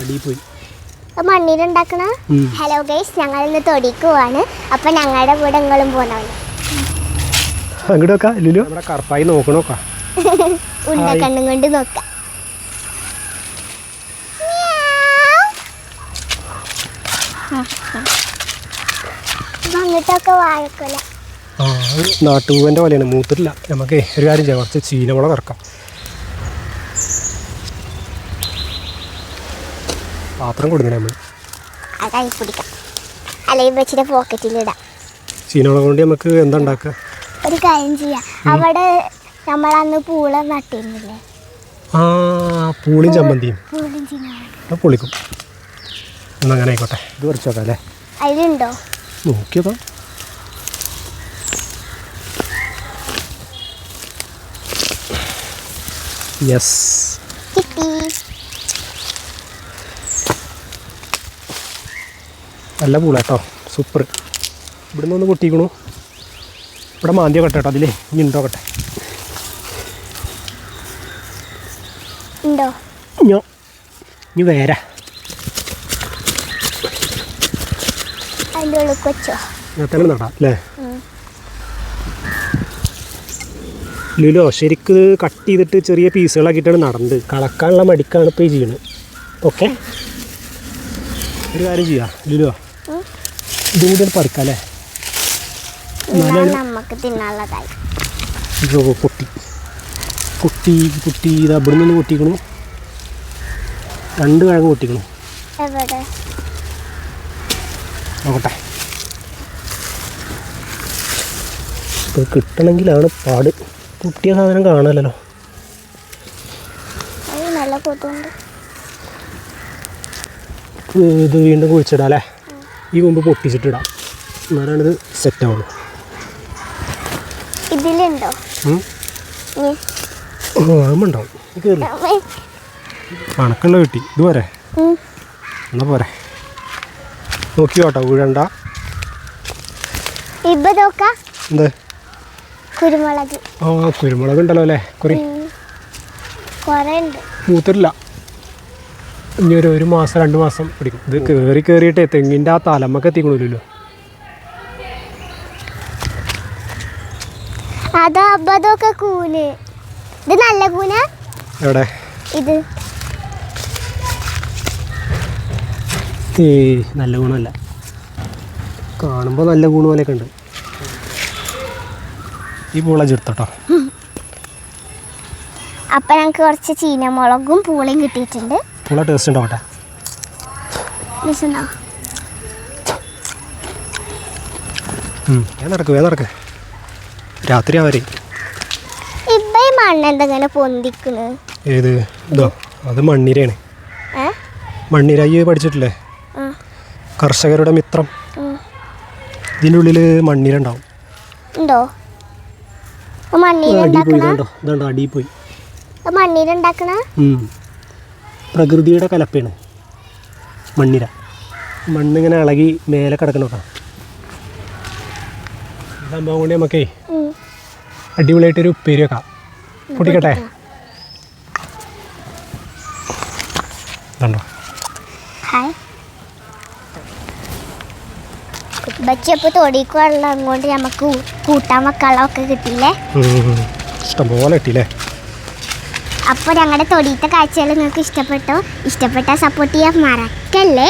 അടിയിൽ പോയി. മണ്ണിലുണ്ടാക്കണ. Hello guys ഞങ്ങൾ ഇന്ന് തൊടിക്ക് പോവാണ്. അപ്പൊ ഞങ്ങളുടെ കൂടെ നിങ്ങളും പോണവന് അങ്ങോട്ട് വെക്കാം ലുലു? നമ്മുടെ കറുപ്പായി നോക്കണോക്കാം ഉണ്ട. കണ്ണും കൊണ്ട് നോക്കാം. അങ്ങോട്ടൊക്കെ വാഴക്കൊല. നാട്ടുപൂവന്റെ പോലെയാണ്. മൂത്തിട്ടില്ല. നമുക്ക് ഒരു കാര്യം ചെയ്യാം. കുറച്ച് ചീനമുളക് ഇറക്കാം പാത്രം കൊടുക്കണേ നമ്മൾ അതായി പിടിക്കാം അല്ലെങ്കിൽ വെച്ചിട്ട് പോക്കറ്റിലിടാം കൊണ്ട് നമുക്ക് എന്താ ഉണ്ടാക്കുക? ഒരു കാര്യം ചെയ്യാം. അവിടെ നമ്മളന്ന് പൂള നട്ടിരുന്നില്ലേ? ആ പൂളിയും ചമ്മന്തിയും. പൂളും ചിന്ന അത് പൊളിക്കും. എന്നാ അങ്ങനെ ആയിക്കോട്ടെ. ഇത് കുറച്ച് നോക്കാം അല്ലേ? അതിലുണ്ടോ? നോക്കിയതാ. യെസ് കിട്ടി. നല്ല പൂള കേട്ടോ. സൂപ്പർ ഇവിടെ നിന്ന് ഒന്ന് പൊട്ടിക്കണു. ഇവിടെ മാന്തിയ കട്ടെ കേട്ടോ അതിലേ. ഇനി ഉണ്ടോ കട്ടെ ഉണ്ടോ? ഞോ ഇനി വേറെ നടാം അല്ലേ? ലുലോ ശരിക്ക് കട്ട് ചെയ്തിട്ട് ചെറിയ പീസുകളാക്കിയിട്ടാണ് നടന്നത്. കളക്കാനുള്ള മടിക്കാണ് ഇപ്പോൾ ചെയ്യണത്. ഓക്കെ ഒരു കാര്യം ചെയ്യാം ലുലോ. ഇതും കൂടി ഒന്ന് പറിക്കാം അല്ലേ നമുക്ക് തിന്നാനുള്ളതായി. ഇതോ പൊട്ടി കുട്ടി കുട്ടി ഇത് അവിടെ നിന്ന് പൊട്ടിക്കണു. രണ്ട് കിഴങ്ങ് പൊട്ടിക്കണു. നോക്കട്ടെ. ഇപ്പോൾ കിട്ടണമെങ്കിലാണ് പാട്. കുട്ടിയ സാധനം കാണാമല്ലോ ഇത് വീണ്ടും കുഴിച്ചിടാം അല്ലേ? ഈ മുമ്പ് പൊട്ടിച്ചിട്ടിടാം. എന്നാലാണ് ഇത് സെറ്റ് ആവുന്നത് ഇതിലുണ്ടോ? ഉം. ഇനി. ഓ ആകുമ്പോണ്ടാവും കയറി അമ്മേ. കണക്കുള്ള കിട്ടി ഇത് പോരെ. എന്നാ പോരെ? നോക്കി കേട്ടോ വീഴണ്ട എന്ത്? കുരുമുളക്. ആ കുരുമുളക് ഉണ്ടല്ലോ അല്ലേ? കുറി. മൂത്തരില്ല. മൂത്തിട്ടില്ല ഇനി ഒരു ഒരു മാസം രണ്ട് മാസം പിടിക്കും. ഇത് കയറി കയറിയിട്ടേ തെങ്ങിന്റെ ആ തലമൊക്കെ എത്തിക്കണില്ലല്ലോ കൂന്? ഇത് നല്ല കൂന? എവിടെ? ഇത്. ഏയ് നല്ല ഗുണമല്ല കാണുമ്പോൾ നല്ല ഗുണം പോലെയൊക്കെ ഉണ്ട്. ഈ പൂള ചെടുത്തോട്ടോ അപ്പൊ ഞങ്ങൾക്ക് കുറച്ച് ചീനമുളകും പൂളയും കിട്ടിയിട്ടുണ്ട്. പൂള ടേസ്റ്റ് ഉണ്ടാവട്ടെ. രസമുണ്ടോ? വേഗം നടക്ക് വേഗം രാത്രി ആവരെ ഇപ്പൊ ഈ മണ്ണ് എന്തെങ്ങനെ പൊന്തിക്കണ്? ഏത്? ഇതോ അത് മണ്ണിരയാണ് ഏ? മണ്ണിര പഠിച്ചിട്ടില്ലേ? കർഷകരുടെ മിത്രം. ഇതിന്റെ ഉള്ളിൽ മണ്ണിര ഉണ്ടാവും ഉണ്ടോ അടിയിൽ പോയി മണ്ണീരുണ്ടാക്കണ ഇതാണ്ടോ ഇതാണ്ടോ അടിയിൽ പോയി. മണ്ണീരുണ്ടാക്കണ? ഉം. പ്രകൃതിയുടെ കലപ്പയാണ് മണ്ണിര. മണ്ണിങ്ങനെ ഇളകി മേലെ കിടക്കണ ഈ സംഭവം കൊണ്ട് നമുക്കേ അടിപൊളിയായിട്ടൊരു ഉപ്പേരി വെക്കാം. പൊട്ടിക്കട്ടെ? കണ്ടോ? ഹായ്. ബച്ചപ്പോൾ തൊടിക്ക് വെള്ളം അങ്ങോട്ട് നമുക്ക് കൂട്ടാൻ വെക്കാളൊക്കെ കിട്ടിയില്ലേ. ഇഷ്ടംപോലെ കിട്ടിയില്ലേ? അപ്പോൾ ഞങ്ങളുടെ തൊടിയത്തെ കാഴ്ചകൾ നിങ്ങൾക്ക് ഇഷ്ടപ്പെട്ടോ? ഇഷ്ടപ്പെട്ടാൽ സപ്പോർട്ട് ചെയ്യാൻ മറക്കല്ലേ?